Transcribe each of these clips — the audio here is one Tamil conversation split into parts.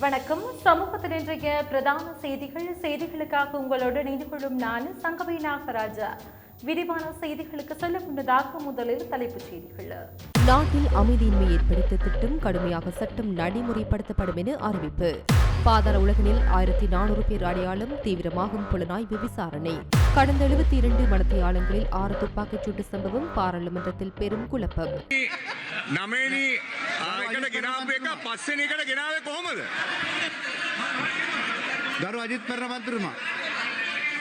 வணக்கம். சமூகத்தின் இன்றைய பிரதான செய்திகள். செய்திகளுக்காக உங்களோடு இணைந்து கொள்ளும் நான் சங்கவி நாகராஜா. விரிவான செய்திகளுக்கு செல்ல முன்னதாக முதலில் தலைப்புச் செய்திகள். நாட்டில் அமைதியின்மை ஏற்படுத்த திட்டம் கடுமையாக சட்டம் நடைமுறைப்படுத்தப்படும் என அறிவிப்பு. பாதாள உலகினில் ஆயிரத்தி நானூறு பேர் அடையாளம் தீவிரமாகும் புலனாய்வு விசாரணை. கடந்த எழுபத்தி இரண்டு மடத்தியாளங்களில் ஆறு துப்பாக்கிச் சூட்டு சம்பவம் பாராளுமன்றத்தில் பெரும் குழப்பம். නමේනි ආයකට ගෙනාපු එක පස්සෙන එකට ගෙනාවේ කොහොමද? ගරු අජිත් පෙරණ මන්තුරුමා.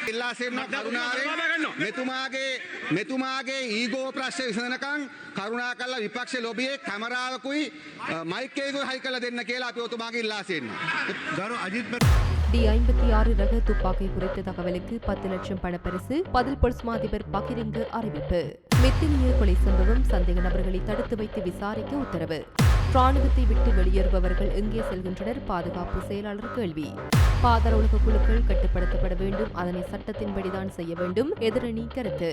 ඉල්ලා සෙන්න කරුණාවෙන් මෙතුමාගේ මෙතුමාගේ ඊගෝ ප්‍රශ්ය විසඳනකං කරුණා කල්ලා විපක්ෂ ලොබියේ කැමරාවකුයි මයිකේකුයි හයි කළ දෙන්න කියලා අපි ඔතුමාගේ ඉල්ලා සෙන්න. ගරු අජිත් டி ஐம்பத்தி ஆறு ரக துப்பாக்கி குறித்த தகவலுக்கு பத்து லட்சம் பணப்பரிசு பதில் பொலிஸ்மா அதிபர் பகிரங்க அறிவிப்பு. மித்தினிய கொலை சம்பவம் சந்தேக நபர்களை தடுத்து வைத்து விசாரிக்க உத்தரவு. ராணுவத்தை விட்டு வெளியேறுபவர்கள் எங்கே செல்கின்றனர்? பாதுகாப்பு செயலாளர் கேள்வி. பாதாள உலக குழுக்கள் கட்டுப்படுத்தப்பட வேண்டும். அதனை சட்டத்தின்படிதான் செய்ய வேண்டும். எதிரணி கருத்து.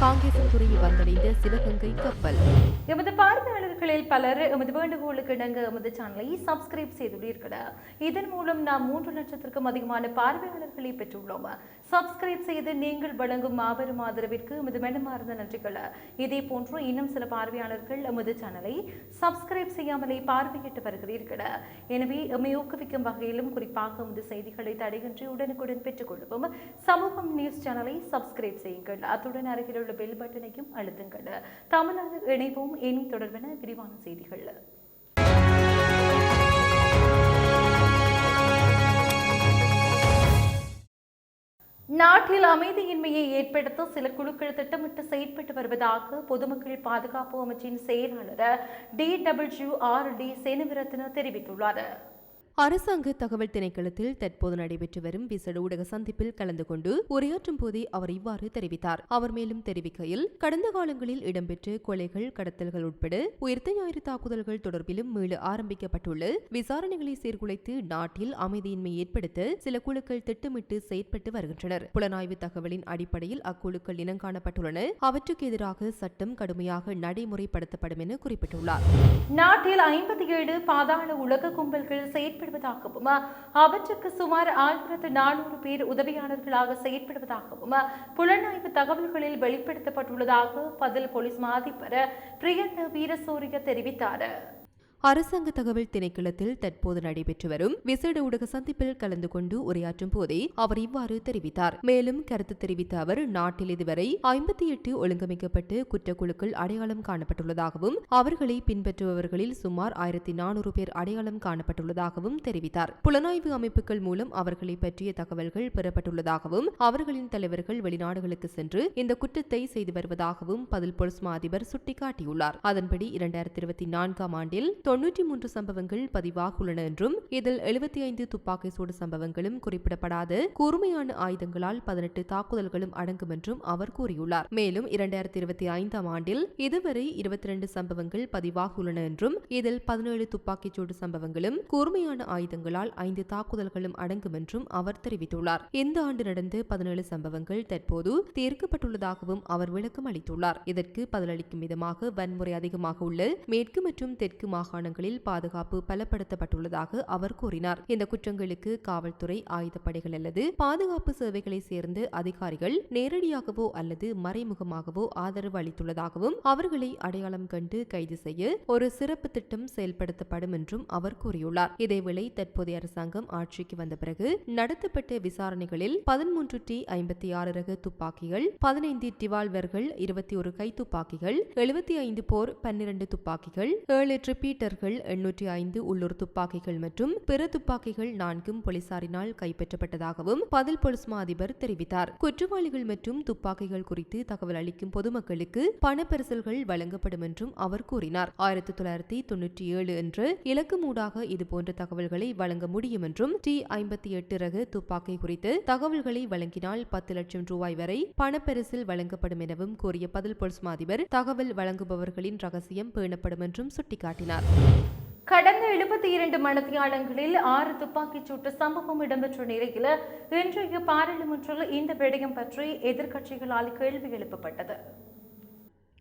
காங்கிரஸ் துறையை வந்தடைந்த சிவகங்கை கப்பல். எமது பார்வையாளர்களில் பலர் எமது வேண்டுகோளுக்கு இணங்க எமது சேனலை சப்ஸ்கிரைப் செய்துள்ளீர்கள்? இதன் மூலம் நாம் மூன்று லட்சத்திற்கும் அதிகமான பார்வையாளர்களை பெற்றுள்ளோம்? சப்ஸ்கிரைப் செய்து நீங்கள் வழங்கும் மாபெரும் ஆதரவிற்கு எமது மனமார்ந்த நன்றிகள். இதே போன்று இன்னும் சில பார்வையாளர்கள் எமது சேனலை சப்ஸ்கிரைப் செய்யாமலே பார்வையிட்டு வருகிறீர்கள். எனவே எம்மை ஊக்குவிக்கும் வகையிலும் குறிப்பாக எமது செய்திகளை தடையின்றி உடனுக்குடன் பெற்றுக்கொள்ளவும். சமூகம் நியூஸ் சேனலை சப்ஸ்கிரைப் செய்யுங்கள். அத்துடன் அருகில் உள்ள பெல் பட்டனையும் அழுத்துங்கள். தமிழ்நாடு இணைவோம். இனி தொடர்பான விரிவான செய்திகள். நாட்டில் அமைதியின்மையை ஏற்படுத்த சில குழுக்கள் திட்டமிட்டு செயற்பட்டு வருவதாக பொதுமக்கள் பாதுகாப்பு அமைச்சின் செயலாளர் D W R D Seneviratne தெரிவித்துள்ளார் அரசாங்க தகவல் திணைக்களத்தில் தற்போது நடைபெற்று வரும் விசேட ஊடக சந்திப்பில் கலந்து கொண்டு உரையாற்றும் போதே அவர் இவ்வாறு தெரிவித்தார். அவர் மேலும் தெரிவிக்கையில் கடந்த காலங்களில் இடம்பெற்ற கொலைகள் கடத்தல்கள் உட்பட உயிர்த்த ஞாயிறு தாக்குதல்கள் தொடர்பிலும் மீள ஆரம்பிக்கப்பட்டுள்ள விசாரணைகளை சீர்குலைத்து நாட்டில் அமைதியின்மை ஏற்படுத்த சில குழுக்கள் திட்டமிட்டு செயற்பட்டு வருகின்றனர். புலனாய்வு தகவலின் அடிப்படையில் அக்குழுக்கள் இனங்காணப்பட்டுள்ளன அவற்றுக்கு எதிராக சட்டம் கடுமையாக நடைமுறைப்படுத்தப்படும் என குறிப்பிட்டுள்ளார். நாட்டில் ஐம்பத்தி ஏழு பாதாள உலக கும்பல்கள் செயற்படுவதாகவும் அவற்றுக்கு சுமார் ஆயிரத்து நானூறு பேர் உதவியாளர்களாக செயற்படுவதாகவும் புலனாய்வு தகவல்களில் வெளிப்படுத்தப்பட்டுள்ளதாக பதில் போலீஸ் மாதிபர் பிரியந்த வீரசூரிய தெரிவித்தார். அரசாங்க தகவல் திணைக்களத்தில் தற்போது நடைபெற்று வரும் விசேட ஊடக சந்திப்பில் கலந்து கொண்டு உரையாற்றும் போதே அவர் இவ்வாறு தெரிவித்தார். மேலும் கருத்து தெரிவித்த அவர் நாட்டில் இதுவரை ஐம்பத்தி எட்டு ஒழுங்கமைக்கப்பட்டு குற்றக்குழுக்கள் அடையாளம் காணப்பட்டுள்ளதாகவும் அவர்களை பின்பற்றுபவர்களில் சுமார் ஆயிரத்தி நானூறு பேர் அடையாளம் காணப்பட்டுள்ளதாகவும் தெரிவித்தார். புலனாய்வு அமைப்புகள் மூலம் அவர்களை பற்றிய தகவல்கள் பெறப்பட்டுள்ளதாகவும் அவர்களின் தலைவர்கள் வெளிநாடுகளுக்கு சென்று இந்த குற்றத்தை செய்து வருவதாகவும் பதில் பொலிஸ்மா அதிபர் சுட்டிக்காட்டியுள்ளார். அதன்படி இரண்டாயிரத்தி இருபத்தி நான்காம் ஆண்டில் தொன்னூற்றி மூன்று சம்பவங்கள் பதிவாகியுள்ளன என்றும் இதில் எழுபத்தி ஐந்து துப்பாக்கி சூடு சம்பவங்களும் குறிப்பிடப்படாத கூர்மையான ஆயுதங்களால் பதினெட்டு தாக்குதல்களும் அடங்கும் என்றும் அவர் கூறியுள்ளார். மேலும் இரண்டாயிரத்தி இருபத்தி ஐந்தாம் ஆண்டில் இதுவரை இருபத்தி இரண்டு சம்பவங்கள் பதிவாகியுள்ளன என்றும் இதில் பதினேழு துப்பாக்கிச் சூடு சம்பவங்களும் கூர்மையான ஆயுதங்களால் ஐந்து தாக்குதல்களும் அடங்கும் என்றும் அவர் தெரிவித்துள்ளார். இந்த ஆண்டு நடந்த பதினேழு சம்பவங்கள் தற்போது தீர்க்கப்பட்டுள்ளதாகவும் அவர் விளக்கம் அளித்துள்ளார். இதற்கு பதிலளிக்கும் விதமாக வன்முறை அதிகமாக உள்ள மேற்கு மற்றும் தெற்கு மாகாண மாகாணங்களில் பாதுகாப்பு பலப்படுத்தப்பட்டுள்ளதாக அவர் கூறினார். இந்த குற்றங்களுக்கு காவல்துறை ஆயுதப்படைகள் அல்லது பாதுகாப்பு சேவைகளை சேர்ந்த அதிகாரிகள் நேரடியாகவோ அல்லது மறைமுகமாகவோ ஆதரவு அளித்துள்ளதாகவும் அவர்களை அடையாளம் கண்டு கைது செய்ய ஒரு சிறப்பு திட்டம் செயல்படுத்தப்படும் என்றும் அவர் கூறியுள்ளார். இதேவேளை தற்போதைய அரசாங்கம் ஆட்சிக்கு வந்த பிறகு நடத்தப்பட்ட விசாரணைகளில் பதிமூன்று டி ஐம்பத்தி ஆறு ரக துப்பாக்கிகள் பதினைந்து டிவால்வர்கள் இருபத்தி ஒரு கை துப்பாக்கிகள் எழுபத்தி ஐந்து போர் பன்னிரண்டு துப்பாக்கிகள் ஏழு ரிப்பீட்டர்கள் எண்ணூற்றி ஐந்து உள்ளூர் துப்பாக்கிகள் மற்றும் பிற துப்பாக்கிகள் நான்கும் போலீசாரினால் கைப்பற்றப்பட்டதாகவும் பதில் போலீஸ் அதிபர் தெரிவித்தார். குற்றவாளிகள் மற்றும் துப்பாக்கிகள் குறித்து தகவல் அளிக்கும் பொதுமக்களுக்கு பணப்பரிசல்கள் வழங்கப்படும் என்றும் அவர் கூறினார். ஆயிரத்தி தொள்ளாயிரத்தி தொன்னூற்றி ஏழு என்ற இலக்குமூடாக இதுபோன்ற தகவல்களை வழங்க முடியும் என்றும் டி ஐம்பத்தி எட்டு ரக துப்பாக்கி குறித்து தகவல்களை வழங்கினால் பத்து லட்சம் ரூபாய் வரை பணப்பரிசில் வழங்கப்படும் எனவும் கூறிய பதில் பொலிஸ்மா அதிபர் தகவல் வழங்குபவர்களின் ரகசியம் பேணப்படும் என்றும் சுட்டிக்காட்டினார். கடந்த எழுபத்தி இரண்டு மணத்தியாளங்களில் ஆறு துப்பாக்கிச் சூட்டு சம்பவம் இடம்பெற்ற நிலையில் இன்றைய பாராளுமன்றத்தில் இந்த விடயம் பற்றி எதிர்க்கட்சிகளால் கேள்வி எழுப்பப்பட்டது.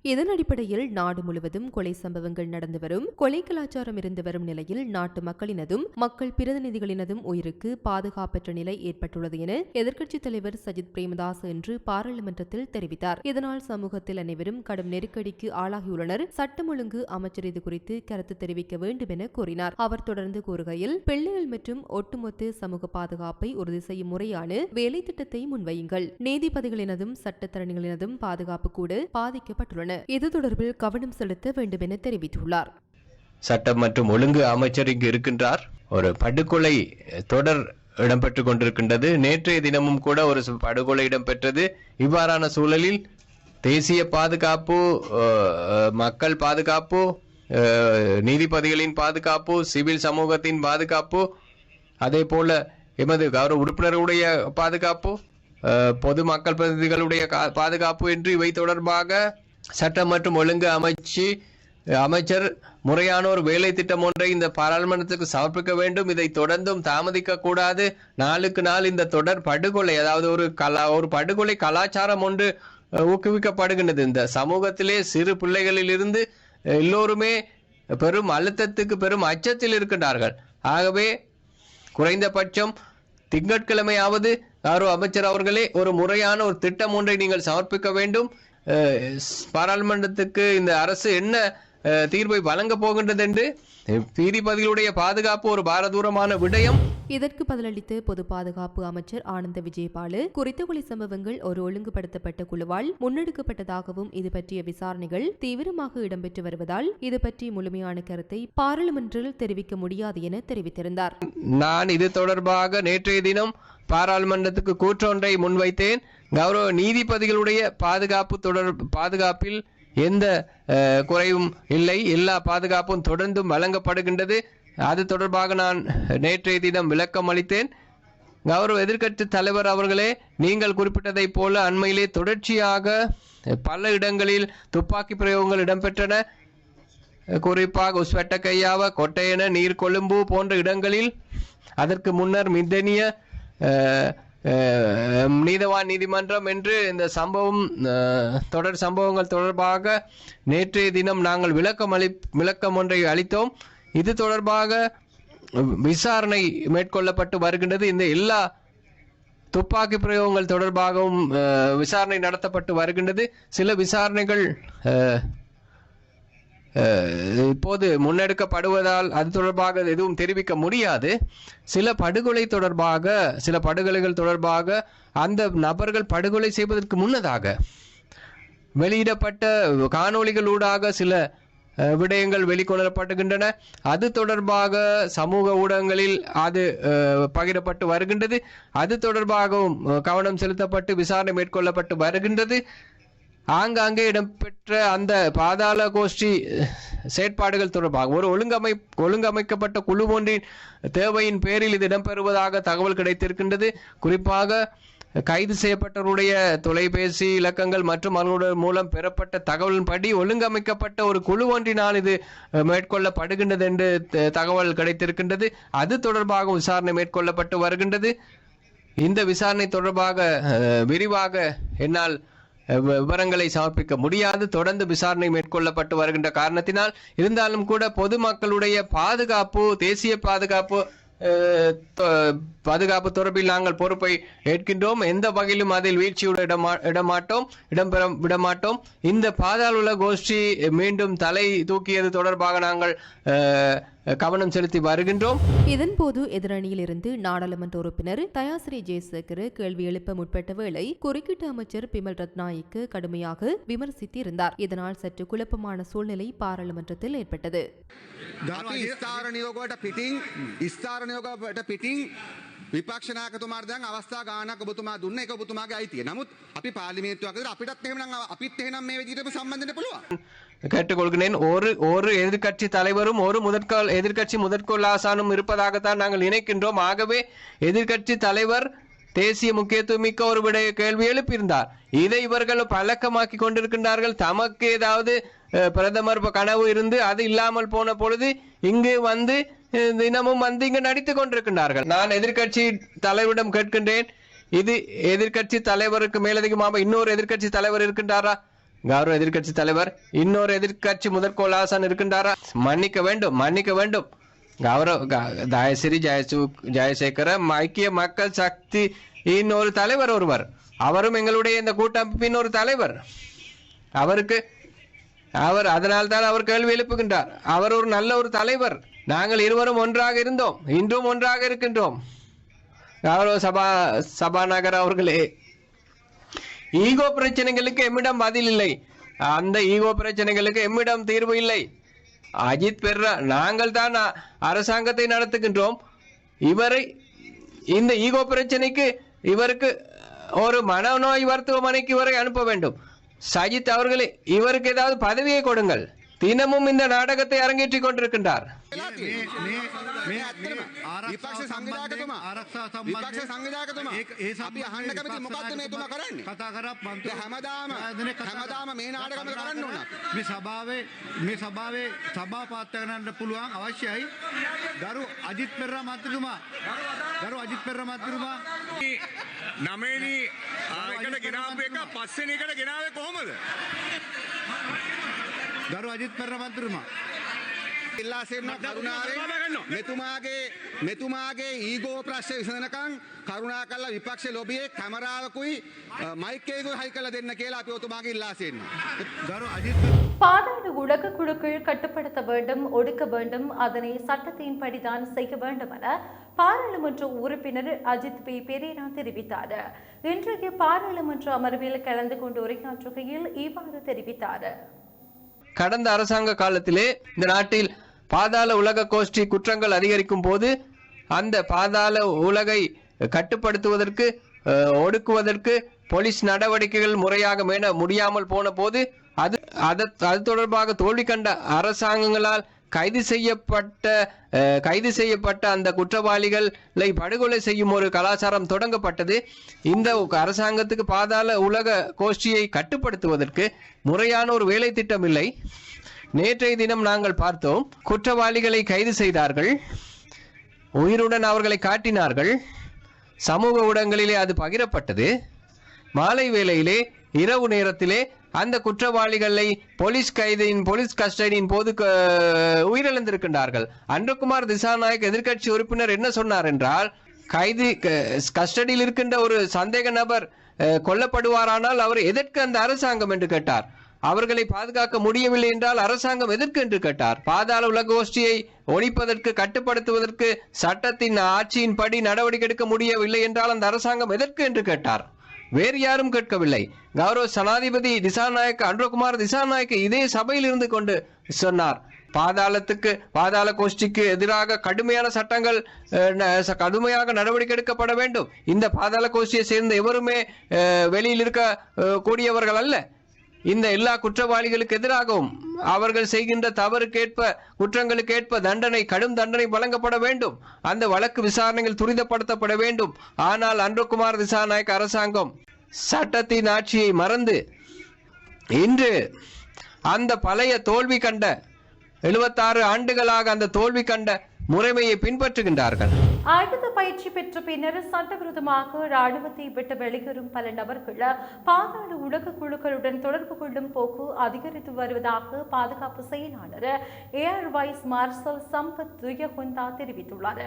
இதன் அடிப்படையில் நாடு முழுவதும் கொலை சம்பவங்கள் நடந்து வரும். கொலை கலாச்சாரம் இருந்து வரும் நிலையில் நாட்டு மக்களினதும் மக்கள் பிரதிநிதிகளினதும் உயிருக்கு பாதுகாப்பற்ற நிலை ஏற்பட்டுள்ளது என எதிர்க்கட்சித் தலைவர் சஜித் பிரேமதாஸ் இன்று பாராளுமன்றத்தில் தெரிவித்தார். இதனால் சமூகத்தில் அனைவரும் கடும் நெருக்கடிக்கு ஆளாகியுள்ளனர். சட்டம் ஒழுங்கு அமைச்சர் இது குறித்து கருத்து தெரிவிக்க வேண்டும் என கூறினார். அவர் தொடர்ந்து கூறுகையில் பிள்ளைகள் மற்றும் ஒட்டுமொத்த சமூக பாதுகாப்பை உறுதி செய்யும் முறையான வேலை திட்டத்தை முன்வையுங்கள். நீதிபதிகளினதும் சட்டத்தரணிகளினதும் பாதுகாப்பு கூட பாதிக்கப்பட்டுள்ளன. உள்ளன இது தொடர்பில் கவனம் செலுத்த வேண்டும் என தெரிவித்துள்ளார். சட்டம் மற்றும் ஒழுங்கு அமைச்சர் இங்கு இருக்கின்றார். ஒரு படுகொலை தொடர் இடம்பெற்றுக் கொண்டிருக்கின்றது. நேற்றைய தினமும் கூட ஒரு படுகொலை இடம்பெற்றது. இவ்வாறான சூழலில் தேசிய பாதுகாப்பு மக்கள் பாதுகாப்பு நீதிபதிகளின் பாதுகாப்பு சிவில் சமூகத்தின் பாதுகாப்பு அதே போல எமது கௌரவ உறுப்பினர்களுடைய பாதுகாப்பு பொது மக்கள் பிரதிநிதிகளுடைய பாதுகாப்பு என்று இவை தொடர்பாக சட்டம் மற்றும் ஒழுங்கு அமைச்சு அமைச்சர் முறையான ஒரு வேலை திட்டம் ஒன்றை இந்த பாராளுமன்றத்துக்கு சமர்ப்பிக்க வேண்டும். இதை தொடர்ந்தும் தாமதிக்க கூடாது. நாளுக்கு நாள் இந்த தொடர் படுகொலை அதாவது ஒரு கலா ஒரு படுகொலை கலாச்சாரம் ஒன்று ஊக்குவிக்கப்படுகின்றது. இந்த சமூகத்திலே சிறு பிள்ளைகளிலிருந்து எல்லோருமே பெரும் அழுத்தத்துக்கு பெரும் அச்சத்தில் இருக்கின்றார்கள். ஆகவே குறைந்தபட்சம் திங்கட்கிழமையாவது கௌரவ அமைச்சர் அவர்களே ஒரு முறையான ஒரு திட்டம் ஒன்றை நீங்கள் சமர்ப்பிக்க வேண்டும். பாராளுமன்றத்துக்கு இந்த அரசு என்ன தீர்வை வழங்கப் போகின்றது என்று நீதிபதிகளுடைய பாதுகாப்பு ஒரு பாரதூரமான விடயம். இதற்கு பதிலளித்த பொது பாதுகாப்பு அமைச்சர் ஆனந்த விஜயபாலு குறித்த கொலை சம்பவங்கள் ஒரு ஒழுங்குபடுத்தப்பட்ட குழுவால் முன்னெடுக்கப்பட்டதாகவும் இது பற்றிய விசாரணைகள் தீவிரமாக இடம்பெற்று வருவதால் இது பற்றி முழுமையான கருத்தை பாராளுமன்றில் தெரிவிக்க முடியாது என தெரிவித்திருந்தார். நான் இது தொடர்பாக நேற்றைய தினம் பாராளுமன்றத்துக்கு கூற்றொன்றை முன்வைத்தேன். கௌரவ நீதிபதிகளுடைய பாதுகாப்பு தொடர் பாதுகாப்பில் எந்த குறைவும் குறையும் இல்லை. எல்லா பாதுகாப்பும் தொடர்ந்தும் வழங்கப்படுகின்றது. அது தொடர்பாக நான் நேற்றைய தினம் விளக்கம் அளித்தேன். கௌரவ எதிர்க்கட்சி தலைவர் அவர்களே நீங்கள் குறிப்பிட்டதைப் போல அண்மையிலே தொடர்ச்சியாக பல இடங்களில் துப்பாக்கி பிரயோகங்கள் இடம்பெற்றன. குறிப்பாக உஸ்வெட்டக்கையாவ கொட்டையன நீர்கொழும்பு போன்ற இடங்களில் அதற்கு முன்னர் மிந்தனிய நீதவான் நீதிமன்றம் என்று இந்த சம்பவம் தொடர் சம்பவங்கள் தொடர்பாக நேற்றைய தினம் நாங்கள் விளக்கம் அளி விளக்கம் ஒன்றை அளித்தோம். இது தொடர்பாக விசாரணை மேற்கொள்ளப்பட்டு வருகின்றது. இந்த எல்லா துப்பாக்கி பிரயோகங்கள் தொடர்பாகவும் விசாரணை நடத்தப்பட்டு வருகின்றது. சில விசாரணைகள் இப்போது முன்னெடுக்கப்படுவதால் அது தொடர்பாக எதுவும் தெரிவிக்க முடியாது. சில படுகொலை தொடர்பாக சில படுகொலைகள் தொடர்பாக அந்த நபர்கள் படுகொலை செய்வதற்கு முன்னதாக வெளியிடப்பட்ட காணொளிகளூடாக சில விடயங்கள் வெளிக்கொணரப்படுகின்றன. அது தொடர்பாக சமூக ஊடகங்களில் அது பகிரப்பட்டு வருகின்றது. அது தொடர்பாகவும் கவனம் செலுத்தப்பட்டு விசாரணை மேற்கொள்ளப்பட்டு வருகின்றது. ஆங்காங்கே இடம்பெற்ற அந்த பாதாள கோஷ்டி செயற்பாடுகள் தொடர்பாக ஒரு ஒழுங்கமை ஒழுங்கமைக்கப்பட்ட குழு ஒன்றின் தேவையின் பேரில் இது இடம்பெறுவதாக தகவல் கிடைத்திருக்கின்றது. குறிப்பாக கைது செய்யப்பட்டவருடைய தொலைபேசி இலக்கங்கள் மற்றும் அவர்களுடைய மூலம் பெறப்பட்ட தகவலின்படி ஒழுங்கமைக்கப்பட்ட ஒரு குழு ஒன்றினால் இது மேற்கொள்ளப்படுகின்றது என்று த- தகவல் கிடைத்திருக்கின்றது. அது தொடர்பாக விசாரணை மேற்கொள்ளப்பட்டு வருகின்றது. இந்த விசாரணை தொடர்பாக விரிவாக என்னால் விவரங்களை சமர்ப்பிக்க முடியாது. தொடர்ந்து விசாரணை மேற்கொள்ளப்பட்டு வருகின்ற காரணத்தினால் இருந்தாலும் கூட பொதுமக்களுடைய பாதுகாப்பு தேசிய பாதுகாப்பு பாதுகாப்பு தொடர்பில் நாங்கள் பொறுப்பை ஏற்கின்றோம். எந்த வகையிலும் அதில் வீழ்ச்சியுடன் இடமா இடமாட்டோம். இடம்பெற விடமாட்டோம். இந்த பாதாளுல கோஷ்டி மீண்டும் தலை தூக்கியது தொடர்பாக நாங்கள் கவனம் செலுத்தி வருகின்றோம். இதன்போது எதிரணியில் இருந்து நாடாளுமன்ற உறுப்பினர் தயாசிரி ஜெயசேகர் கேள்வி எழுப்ப முற்பட்ட வேளை குறுக்கிட்டு அமைச்சர் பிமல் ரத்நாயக்கு கடுமையாக விமர்சித்திருந்தார். இதனால் சற்று குழப்பமான சூழ்நிலை பாராளுமன்றத்தில் ஏற்பட்டது. අපි ස්ථාර නියෝගවට පිටිං ස්ථාර නියෝගවට පිටිං විපක්ෂනාකතුමාර දැන් අවස්ථා ගානක් ඔබතුමා දුන්න එක ඔබතුමාගේ අයිතිය. නමුත් අපි පාර්ලිමේන්තුවක් විදිහට අපිටත් එහෙමනම් අපිත් එහෙනම් මේ විදිහටම සම්බන්ධ වෙන්න පුළුවන්. கேட்டுக்கொள்கிறேன் ஒரு ஒரு எதிர்க்கட்சி தலைவரும் ஒரு முதற்கால் எதிர்க்கட்சி முதற்கோள் ஆசானும் இருப்பதாகத்தான் நாங்கள் நினைக்கின்றோம் ஆகவே எதிர்க்கட்சி தலைவர் தேசிய முக்கியத்துவமிக்க ஒரு விடைய கேள்வி எழுப்பியிருந்தார் இதை இவர்கள் பழக்கமாக்கி கொண்டிருக்கின்றார்கள் தமக்கு ஏதாவது அஹ், பிரதமர் இப்ப கனவு இருந்து அது இல்லாமல் போன பொழுது இங்கு வந்து அஹ், தினமும் வந்து இங்கு நடித்துக் கொண்டிருக்கின்றார்கள். நான் எதிர்க்கட்சி தலைவரிடம் கேட்கின்றேன். இது எதிர்க்கட்சி தலைவருக்கு மேலதிகமாக இன்னொரு எதிர்கட்சி தலைவர் இருக்கின்றாரா? கௌரவ எதிர்க்கட்சி தலைவர் இன்னொரு எதிர்க்கட்சி முதற்கோள் ஆசான் இருக்கின்றாரா? மன்னிக்க வேண்டும் மன்னிக்க வேண்டும். கௌரவ க- தயசிறி ஜெயசு ஜெயசேகர ஐக்கிய மக்கள் சக்தி இன்னொரு தலைவர் ஒருவர். அவரும் எங்களுடைய இந்த கூட்டமைப்பின் ஒரு தலைவர். அவருக்கு அவர் அதனால்தான் அவர் கேள்வி எழுப்புகின்றார். அவர் ஒரு நல்ல ஒரு தலைவர். நாங்கள் இருவரும் ஒன்றாக இருந்தோம். இன்றும் ஒன்றாக இருக்கின்றோம். கௌரவ சபா சபாநகர் அவர்களே ஈகோ பிரச்சனைகளுக்கு எம்மிடம் பதில் இல்லை. அந்த ஈகோ பிரச்சனைகளுக்கு எம்மிடம் தீர்வு இல்லை. அஜித் பெர்ரா நாங்கள் தான் அரசாங்கத்தை நடத்துகின்றோம். இவரை இந்த ஈகோ பிரச்சனைக்கு இவருக்கு ஒரு மனநோய் மருத்துவமனைக்கு இவரை அனுப்ப வேண்டும். சஜித் அவர்களே இவருக்கு ஏதாவது பதவியை கொடுங்கள். தினமும் இந்த நாடகத்தை அரங்கேற்றிக் கொண்டிருக்கின்றார் වෙලා තියෙන්නේ. මේ මේ මේ ඇත්තම ආරක්ෂාව විපක්ෂ සම්බන්ධයෙන් සංවිධායකතුමා ආරක්ෂාව විපක්ෂ සම්බන්ධයෙන් සංවිධායකතුමා ඒක- ඒ අපි අහන්න සම්බන්ධයෙන් කැමති මොකද්ද මේ තුමා කරන්නේ කතා කරා මන්ත්‍රී දැන් හැමදාම ආයතනයේ කතා හැමදාම මේ නාටකම කතා කරන්න කරා. ඕන. මේ සභාවේ මේ සභාවේ සභාපති කරන්න පුළුවන් අවශ්‍යයි ගරු අජිත් පෙරේරා මන්ත්‍රීතුමා ගරු අජිත් පෙරේරා මන්ත්‍රීතුමා නමේනි ආයකට ගෙනාපු එක පස්සෙන එකට ගෙනාවේ කොහොමද? ගරු අජිත් පෙරේරා මන්ත්‍රීතුමා ඉල්ලා සිටින කරුණාවෙන් මෙතුමාගේ මෙතුමාගේ ඊගෝ ප්‍රශ්න විසඳනකම් කරුණා කල්ලා විපක්ෂ ලොබියේ කැමරාවකුයි මයික් එකකුයි හයි කරලා දෙන්න කියලා අපි ඔතුමාගේ ඉල්ලා සිටිනවා. ගරු අජිත් පෙරේරා பாதாள உலக குழுக்கள் கட்டுப்படுத்த வேண்டும் ஒடுக்க வேண்டும் அதனை சட்டத்தின்படிதான் செய்ய வேண்டும் என பாராளுமன்ற உறுப்பினர் அஜித் பி பெரேரா தெரிவித்தார் இன்றைய பாராளுமன்ற அமர்வில் கலந்து கொண்டு உரையாற்றுகையில் இவ்வாறு தெரிவித்தார் கடந்த அரசாங்க காலத்திலே இந்த நாட்டில் பாதாள உலக கோஷ்டி குற்றங்கள் அதிகரிக்கும் போது அந்த பாதாள உலகை கட்டுப்படுத்துவதற்கு ஒடுக்குவதற்கு போலீஸ் நடவடிக்கைகள் முறையாக மேல முடியாமல் போன போது அது அது தொடர்பாக தோல்வி கண்ட அரசாங்கங்களால் கைது செய்யப்பட்ட கைது செய்யப்பட்ட அந்த குற்றவாளிகளை படுகொலை செய்யும் ஒரு கலாச்சாரம் தொடங்கப்பட்டது. இந்த அரசாங்கத்துக்கு பாதாள உலக கோஷ்டியை கட்டுப்படுத்துவதற்கு முறையான ஒரு வேலை திட்டம் இல்லை நேற்றைய தினம் நாங்கள் பார்த்தோம் குற்றவாளிகளை கைது செய்தார்கள். உயிருடன் அவர்களை காட்டினார்கள். சமூக ஊடகங்களிலே அது பகிரப்பட்டது. மாலை வேளையிலே இரவு நேரத்திலே அந்த குற்றவாளிகளை போலீஸ் கைதியின் போலீஸ் கஸ்டடியின் போது உயிரிழந்திருக்கின்றார்கள். அன்றகுமார் திசாநாயக் எதிர்க்கட்சி உறுப்பினர் என்ன சொன்னார் என்றால் கைதி கஸ்டடியில் இருக்கின்ற ஒரு சந்தேக நபர் கொல்லப்படுவாரானால் அவர் எதற்கு அந்த அரசாங்கம் என்று கேட்டார். அவர்களை பாதுகாக்க முடியவில்லை என்றால் அரசாங்கம் எதற்கு என்று கேட்டார். பாதாள உலகோஷ்டியை ஒழிப்பதற்கு கட்டுப்படுத்துவதற்கு சட்டத்தின் ஆட்சியின்படி நடவடிக்கை எடுக்க முடியவில்லை என்றால் அந்த அரசாங்கம் எதற்கு என்று கேட்டார். வேறு யாரும் கேட்கவில்லை. கௌரவ சனாதிபதி திசாநாயக்க அன்றகுமார் திசாநாயக்க இதே சபையில் இருந்து கொண்டு சொன்னார். பாதாளத்துக்கு பாதாள கோஷ்டிக்கு எதிராக கடுமையான சட்டங்கள் கடுமையாக நடவடிக்கை எடுக்கப்பட வேண்டும். இந்த பாதாள கோஷ்டியை சேர்ந்த எவருமே வெளியில் இருக்க கூடியவர்கள் அல்ல. இந்த எல்லா குற்றவாளிகளுக்கு எதிராகவும் அவர்கள் செய்கின்ற தவறுக்கேற்ப குற்றங்களுக்கேற்ப தண்டனை கடும் தண்டனை வழங்கப்பட வேண்டும். அந்த வழக்கு விசாரணைகள் துரிதப்படுத்தப்பட வேண்டும். ஆனால் அன்றகுமார் திசாநாயக் அரசாங்கம் சட்டத்தின் ஆட்சியை மறந்து இன்று அந்த பழைய தோல்வி கண்ட எழுபத்தாறு ஆண்டுகளாக அந்த தோல்வி கண்ட முறைமையை பின்பற்றுகின்றார்கள். ஆயுத பயிற்சி பெற்ற பின்னர் சட்டவிரோதமாக ராணுவத்தை விட்டு வெளியேறும் பல நபர்கள் பாதாள உலக குழுக்களுடன் தொடர்பு கொள்ளும் போக்கு அதிகரித்து வருவதாக பாதுகாப்பு செயலாளர் air vice marshal Sampath Thuyacontha தெரிவித்துள்ளார்.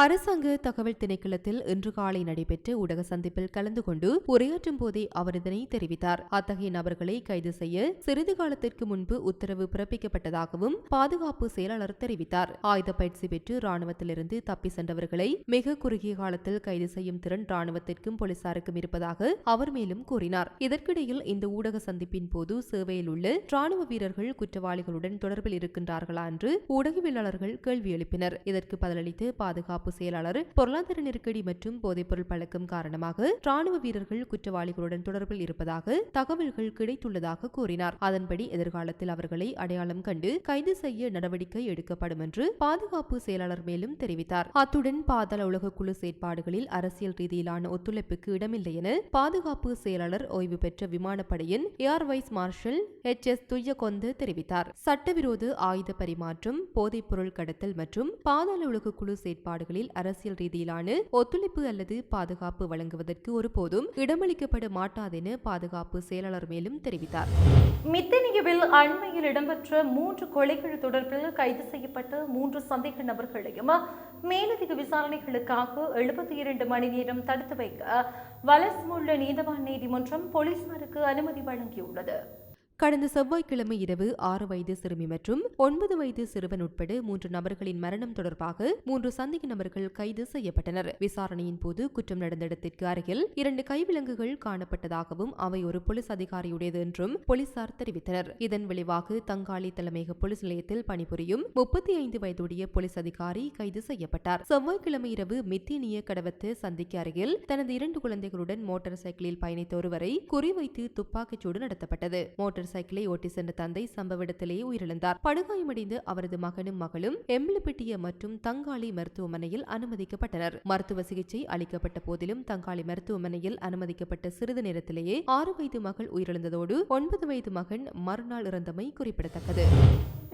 அரசாங்க தகவல் திணைக்களத்தில் இன்று காலை நடைபெற்ற ஊடக சந்திப்பில் கலந்து கொண்டு உரையாற்றும் போதே அவர் இதனை தெரிவித்தார். அத்தகைய நபர்களை கைது செய்ய சிறிது காலத்திற்கு முன்பு உத்தரவு பிறப்பிக்கப்பட்டதாகவும் பாதுகாப்பு செயலாளர் தெரிவித்தார். ஆயுத பயிற்சி பெற்று ராணுவத்திலிருந்து தப்பி சென்றவர்களை மிக குறுகிய காலத்தில் கைது செய்யும் திறன் ராணுவத்திற்கும் போலீசாருக்கும் இருப்பதாக அவர் மேலும் கூறினார். இதற்கிடையில் இந்த ஊடக சந்திப்பின் போது சேவையில் உள்ள ராணுவ வீரர்கள் குற்றவாளிகளுடன் தொடர்பில் இருக்கின்றார்களா என்று ஊடகவியலாளர்கள் கேள்வி எழுப்பினர். இதற்கு பதிலளித்து பாதுகாப்பு பாதுகாப்பு செயலாளர் பொருளாதார நெருக்கடி மற்றும் போதைப்பொருள் பழக்கம் காரணமாக ராணுவ வீரர்கள் குற்றவாளிகளுடன் தொடர்பில் இருப்பதாக தகவல்கள் கிடைத்துள்ளதாக கூறினார். அதன்படி எதிர்காலத்தில் அவர்களை அடையாளம் கண்டு கைது செய்ய நடவடிக்கை எடுக்கப்படும் என்று பாதுகாப்பு செயலாளர் மேலும் தெரிவித்தார். அத்துடன் பாதாள உலக குழு செயற்பாடுகளில் அரசியல் ரீதியிலான ஒத்துழைப்புக்கு இடமில்லை என பாதுகாப்பு செயலாளர் ஓய்வு பெற்ற விமானப்படையின் air vice marshal H. S. Thuyacontha தெரிவித்தார். சட்டவிரோத ஆயுத பரிமாற்றம் போதைப்பொருள் கடத்தல் மற்றும் பாதாள உலக குழு செயற்பாடுகள் நாடுகளில் அரசியல் ரீதியிலான ஒத்துழைப்பு அல்லது பாதுகாப்பு வழங்குவதற்கு ஒருபோதும் இடமளிக்கப்பட மாட்டாதென பாதுகாப்பு செயலாளர் மேலும் தெரிவித்தார். மித்தனியவில் அண்மையில் இடம்பெற்ற மூன்று கொலைகள் தொடர்பில் கைது செய்யப்பட்ட மூன்று சந்தேக நபர்களையும் மேலதிக விசாரணைகளுக்காக எழுபத்தி இரண்டு மணி நேரம் தடுத்து வைக்க வலஸ்முள்ள நீதவான் நீதிமன்றம் போலீசாருக்கு அனுமதி வழங்கியுள்ளது. கடந்த செவ்வாய்க்கிழமை இரவு ஆறு வயது சிறுமி மற்றும் ஒன்பது வயது சிறுவன் உட்பட மூன்று நபர்களின் மரணம் தொடர்பாக மூன்று சந்தேக நபர்கள் கைது செய்யப்பட்டனர். விசாரணையின் போது குற்றம் நடந்த இடத்திற்கு அருகில் இரண்டு கைவிலங்குகள் காணப்பட்டதாகவும் அவை ஒரு போலீஸ் அதிகாரியுடையது என்றும் போலீசார் தெரிவித்தனர். இதன் விளைவாக தங்காளி தலைமையக போலீஸ் நிலையத்தில் பணிபுரியும் முப்பத்தி ஐந்து வயதுடைய போலீஸ் அதிகாரி கைது செய்யப்பட்டார். செவ்வாய்க்கிழமை இரவு மித்தினிய கடவத்து சந்திக்கு அருகில் தனது இரண்டு குழந்தைகளுடன் மோட்டார் சைக்கிளில் பயணித்த ஒருவரை குறிவைத்து துப்பாக்கிச்சூடு நடத்தப்பட்டது. மோட்டார் சைக்கிளை ஓட்டி சென்ற தந்தை சம்பவ இடத்திலேயே உயிரிழந்தார். படுகாயமடைந்து அவரது மகனும் மகளும் எம்பலப்பிட்டிய மற்றும் தங்காளி மருத்துவமனையில் அனுமதிக்கப்பட்டனர். மருத்துவ சிகிச்சை அளிக்கப்பட்ட போதிலும் தங்காளி மருத்துவமனையில் அனுமதிக்கப்பட்ட சிறிது நேரத்திலேயே ஆறு வயது மகள் உயிரிழந்ததோடு ஒன்பது வயது மகன் மறுநாள் இறந்தமை குறிப்பிடத்தக்கது.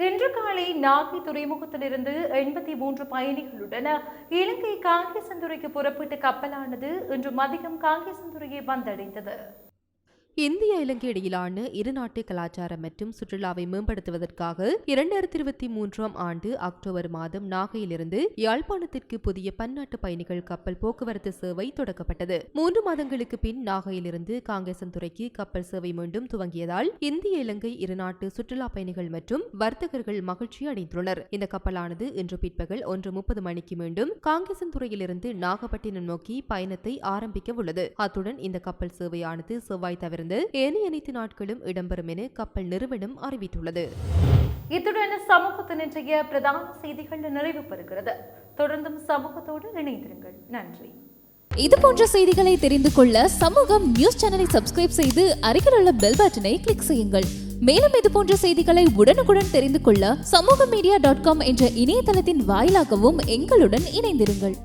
இன்று காலை நாகை துறைமுகத்திலிருந்து எண்பத்தி மூன்று பயணிகளுடன் இலங்கை காங்கேசந்துறைக்கு புறப்பட்ட கப்பலானது இன்று மதியம் காங்கேசந்துறையை வந்தடைந்தது. இந்திய இலங்கை இடையிலான இருநாட்டு கலாச்சாரம் மற்றும் சுற்றுலாவை மேம்படுத்துவதற்காக இரண்டாயிரத்தி இருபத்தி மூன்றாம் ஆண்டு அக்டோபர் மாதம் நாகையிலிருந்து யாழ்ப்பாணத்திற்கு புதிய பன்னாட்டு பயணிகள் கப்பல் போக்குவரத்து சேவை தொடக்கப்பட்டது. மூன்று மாதங்களுக்கு பின் நாகையிலிருந்து காங்கேசன்துறைக்கு கப்பல் சேவை மீண்டும் துவங்கியதால் இந்திய இலங்கை இருநாட்டு சுற்றுலா பயணிகள் மற்றும் வர்த்தகர்கள் மகிழ்ச்சி அடைந்துள்ளனர். இந்த கப்பலானது இன்று பிற்பகல் ஒன்று முப்பது மணிக்கு மீண்டும் காங்கேசன்துறையிலிருந்து நாகப்பட்டினம் நோக்கி பயணத்தை ஆரம்பிக்க உள்ளது அத்துடன் இந்த கப்பல் சேவையானது செவ்வாய் தவிர தவிர்த்து ஏனைய அனைத்து நாட்களும் இடம்பெறும் என கப்பல் நிறுவனம் அறிவித்துள்ளது. இத்துடன் சமூகத்தின் இன்றைய பிரதான செய்திகள் நிறைவு பெறுகிறது. தொடர்ந்தும் சமூகத்தோடு இணைந்திருங்கள். நன்றி. இது போன்ற செய்திகளை தெரிந்து கொள்ள சமூகம் நியூஸ் சேனலை சப்ஸ்கிரைப் செய்து அருகில் உள்ள பெல் பட்டனை கிளிக் செய்யுங்கள். மேலும் இது போன்ற செய்திகளை உடனுக்குடன் தெரிந்து கொள்ள சமூக மீடியா டாட் காம் என்ற இணையதளத்தின் வாயிலாகவும் எங்களுடன் இணைந்திருங்கள்.